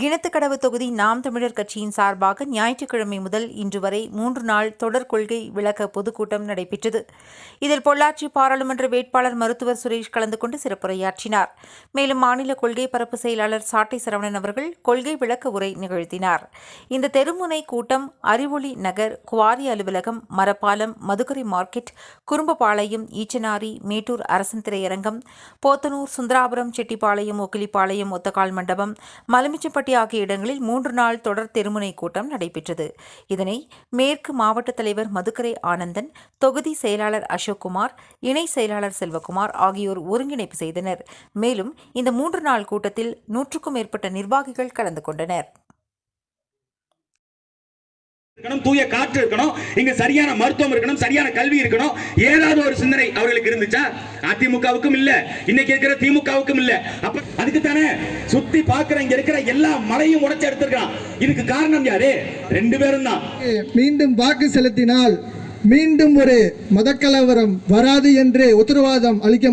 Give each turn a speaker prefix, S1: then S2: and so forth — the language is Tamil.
S1: கிணத்துக்கடவு தொகுதி நாம் தமிழர் கட்சியின் சார்பாக ஞாயிற்றுக்கிழமை முதல் இன்று வரை மூன்று நாள் தொடர் கொள்கை விளக்க பொதுக்கூட்டம் நடைபெற்றது. இதில் பொள்ளாச்சி பாராளுமன்ற வேட்பாளர் மருத்துவர் சுரேஷ் கலந்து கொண்டு சிறப்புரையாற்றினார். மேலும் மாநில கொள்கை பரப்பு செயலாளர் சாட்டை சரவணன் அவர்கள் கொள்கை விளக்க உரை நிகழ்த்தினார். இந்த தெருமுனை கூட்டம் அறிவொளி நகர் குவாரி அலுவலகம் மரப்பாலம் மதுக்கரை மார்க்கெட் குறும்பபாளையம் ஈச்சனாரி மேட்டூர் அரசன் திரையரங்கம் போத்தனூர் சுந்தராபுரம் செட்டிப்பாளையம் ஒக்கிலிப்பாளையம் ஒத்தக்கால் மண்டபம் மலுமிச்சப்பட்டி ஆகிய இடங்களில் மூன்று நாள் தொடர் தெருமுனை கூட்டம் நடைபெற்றது. இதனை மேற்கு மாவட்ட தலைவர் மதுக்கரை ஆனந்தன் தொகுதி செயலாளர் அசோக்குமார் இணை செயலாளர் செல்வகுமார் ஆகியோர் ஒருங்கிணைப்பு செய்தனர். மேலும் இந்த மூன்று நாள் கூட்டத்தில் நூற்றுக்கும் மேற்பட்ட நிர்வாகிகள் கலந்து கொண்டனர்.
S2: இருக்கணும் தூய காற்று இருக்கணும் இங்க சரியான மருத்துவம் இருக்கணும் சரியான கல்வி இருக்கணும். ஏதாவது ஒரு சிந்தனை அவர்களுக்கு இருந்துச்சா? அதிமுகவுக்கும் இல்ல. இன்னைக்கு இருக்கிற திமுகவுக்கும் இல்ல. அப்ப அதுக்கு தானே சுத்தி பாக்குற இங்க இருக்கிற எல்லா மலையும் உடைச்சு எடுத்திருக்கான் இதுக்கு காரணம் யாரு? ரெண்டு பேரும் தான்.
S3: மீண்டும் வாக்கு செலுத்தினால் மீண்டும் ஒரு மதக்கலவரம் வராது என்று உத்தரவாதம் அளிக்க முடியும்.